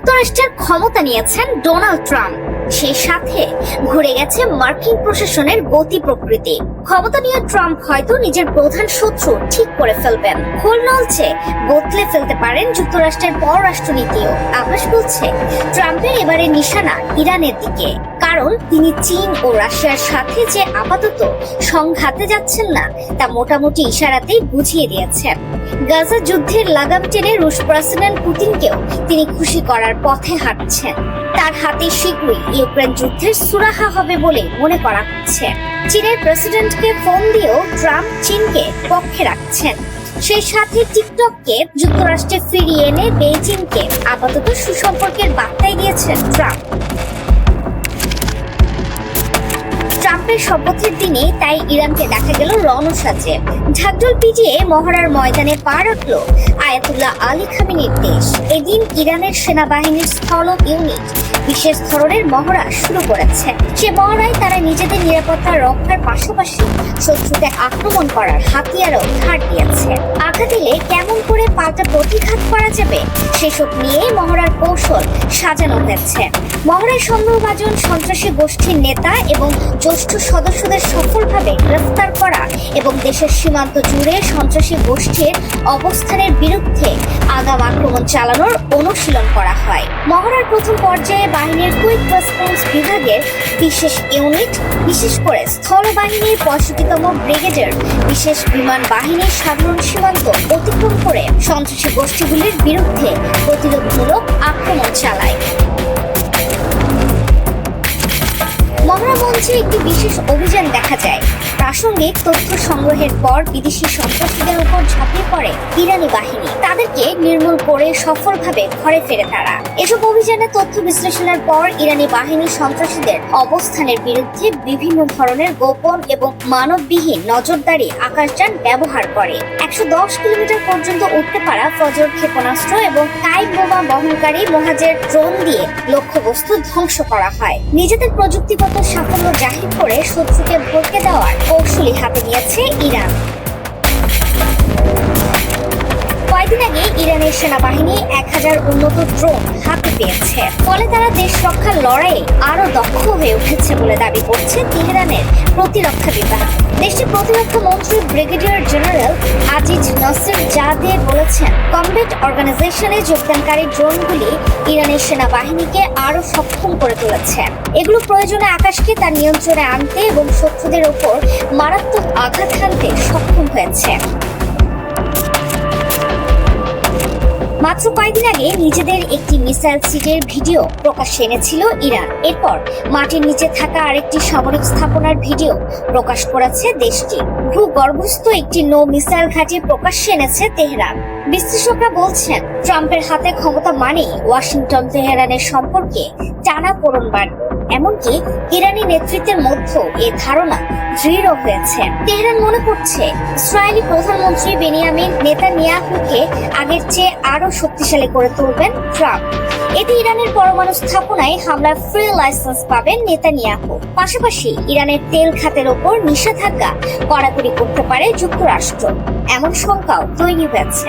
যুক্তরাষ্ট্রের ক্ষমতা নিয়েছেন ডোনাল্ড ট্রাম্প। সেই সাথে ঘুরে গেছে মার্কিন প্রশাসনের গতি প্রকৃতি। ক্ষমতা নিয়ে ট্রাম্প হয়তো নিজের প্রধান শত্রু ঠিক করে ফেলবেন। খোল নলছে বদলে ফেলতে পারেন যুক্তরাষ্ট্রের পররাষ্ট্রনীতিও। আকাশ বলছে, ট্রাম্পের এবারে নিশানা ইরানের দিকে। কারণ তিনি চীন ও রাশিয়ার সাথে যে আপাতত সংঘাতে যাচ্ছেন না, তা মোটামুটি ইশারাতেই বুঝিয়ে দিয়েছেন। গাজা যুদ্ধের লাগাম টেনে রুশ প্রেসিডেন্ট পুতিনকেও তিনি খুশি করার পথে হাঁটছেন। তার হাতে শীঘ্রই ইউক্রেন যুদ্ধের সুরাহা হবে বলে মনে করা হচ্ছে। চীনের প্রেসিডেন্টকে ফোন দিয়েও ট্রাম্প চীনকে পক্ষে রাখছেন। সেই সাথে টিকটককে যুক্তরাষ্ট্রে ফিরিয়ে এনে বেইজিংকে আপাতত সুসম্পর্কের বার্তায় দিয়েছেন ট্রাম্প। ট্রাম্পের শপথের দিনে তাই ইরানকে দেখা গেল রণসাজে। ঢাকঢোল পিটিয়ে মহড়ার ময়দানে পা রাখল আয়াতুল্লাহ আলী খামেনির দেশ। এদিন ইরানের সেনাবাহিনীর স্থল ইউনিট বিশেষ ধরনের মহড়া শুরু করেছে। সে মহড়ায় তারা নিজেদের নিরাপত্তা রক্ষার পাশাপাশি শত্রুকে আক্রমণ করার হাতিয়ারও ধার দিয়েছে। আঘাত দিলে কেমন করে পাল্টা প্রতিঘাত করা যাবে, সেসব নিয়ে মহড়ার কৌশল সাজানো হয়েছে। মহড়ায় সন্দেহভাজন সন্ত্রাসী গোষ্ঠীর নেতা এবং জ্যেষ্ঠ সদস্যদের সফলভাবে গ্রেফতার করা এবং দেশের সীমান্ত জুড়ে সন্ত্রাসী গোষ্ঠীর অবস্থানের বিরুদ্ধে আগাম আক্রমণ চালানোর অনুশীলন করা হয়। মহড়ার প্রথম পর্যায়ে বাহিনীর কুইক রেসপন্স বিভাগের বিশেষ ইউনিট, বিশেষ করে স্থলবাহিনীর পঁয়ষট্টিতম ব্রিগেডের বিশেষ বিমান বাহিনীর সাধারণ সীমান্ত অতিক্রম করে সন্ত্রাসী গোষ্ঠীগুলির বিরুদ্ধে প্রতিরোধমূলক আক্রমণ চালায়। মহড়া মঞ্চে একটি বিশেষ অভিযান দেখা যায়। প্রাসঙ্গিক তথ্য সংগ্রহের পর বিদেশি সন্ত্রাসীদের উপর ঝাঁপিয়ে পড়ে ইরানি বাহিনী। তাদেরকে নির্মূল করে সফলভাবে ঘরে ফেরে তারা। এসব অভিযানে তথ্য বিশ্লেষণের পর ইরানি বাহিনী সন্ত্রাসীদের অবস্থানের বিরুদ্ধে বিভিন্ন ধরনের গোপন এবং মানববিহীন নজরদারি আকাশযান ব্যবহার করে। একশো দশ কিলোমিটার পর্যন্ত উঠতে পারা ফজর ক্ষেপণাস্ত্র এবং টাইম বোমা বহনকারী মহাজের ড্রোন দিয়ে লক্ষ্যবস্তু ধ্বংস করা হয়। নিজেদের প্রযুক্তিগত সাফল্য জাহির করে শত্রুকে ভরকে দেওয়ার কৌশলী হাতে নিয়েছে ইরান। কয়েকদিন আগে ইরানের সেনাবাহিনী এক হাজার উন্নত ড্রোন হাতে পেয়েছে। ফলে তারা দেশ রক্ষার লড়াইয়ে আরও দক্ষ হয়ে উঠেছে বলে দাবি করছে তেহরানের প্রতিরক্ষা বিভাগ। দেশটির প্রতিরক্ষা মন্ত্রী brigadier general Aziz Nasirzadeh বলেছেন, কমব্যাট অর্গানাইজেশনে যোগদানকারী ড্রোনগুলি ইরানের সেনাবাহিনীকে আরও সক্ষম করে তুলেছে। এগুলো প্রয়োজনে আকাশকে তার নিয়ন্ত্রণে আনতে এবং শত্রুদের ওপর মারাত্মক আঘাত হানতে সক্ষম হয়েছে। মাত্র কয়েকদিন আগে নিজেদের একটি মিসাইল সিটের ভিডিও প্রকাশ এনেছিল ইরান। এরপর মাটির নিচে থাকা আরেকটি সামরিক স্থাপনার ভিডিও প্রকাশ করেছে দেশটি। ভূগর্ভস্থ একটি নৌ মিসাইল ঘাঁটি প্রকাশ এনেছে তেহরান। বিশ্লেষকরা বলছেন, ট্রাম্পের হাতে ক্ষমতা মানেই ওয়াশিংটন তেহরানের সম্পর্কে টানা পড়ন বাড়বে। এমনকি ইরানি নেতৃত্বের মধ্যেও এ ধারণা দৃঢ় হয়েছে। তেহরান মনে করছে ইসরায়েলি প্রধানমন্ত্রী বেনিয়ামিন নেতানিয়াহুকে আগের চেয়ে আরও শক্তিশালী করে তুলবেন ট্রাম্প। এতে ইরানের পরমাণু স্থাপনায় হামলার ফ্রি লাইসেন্স পাবেন নেতানিয়াহু। পাশাপাশি ইরানের তেল খাতের ওপর নিষেধাজ্ঞা কড়াকড়ি করতে পারে যুক্তরাষ্ট্র। এমন শঙ্কাও তৈরি হয়েছে।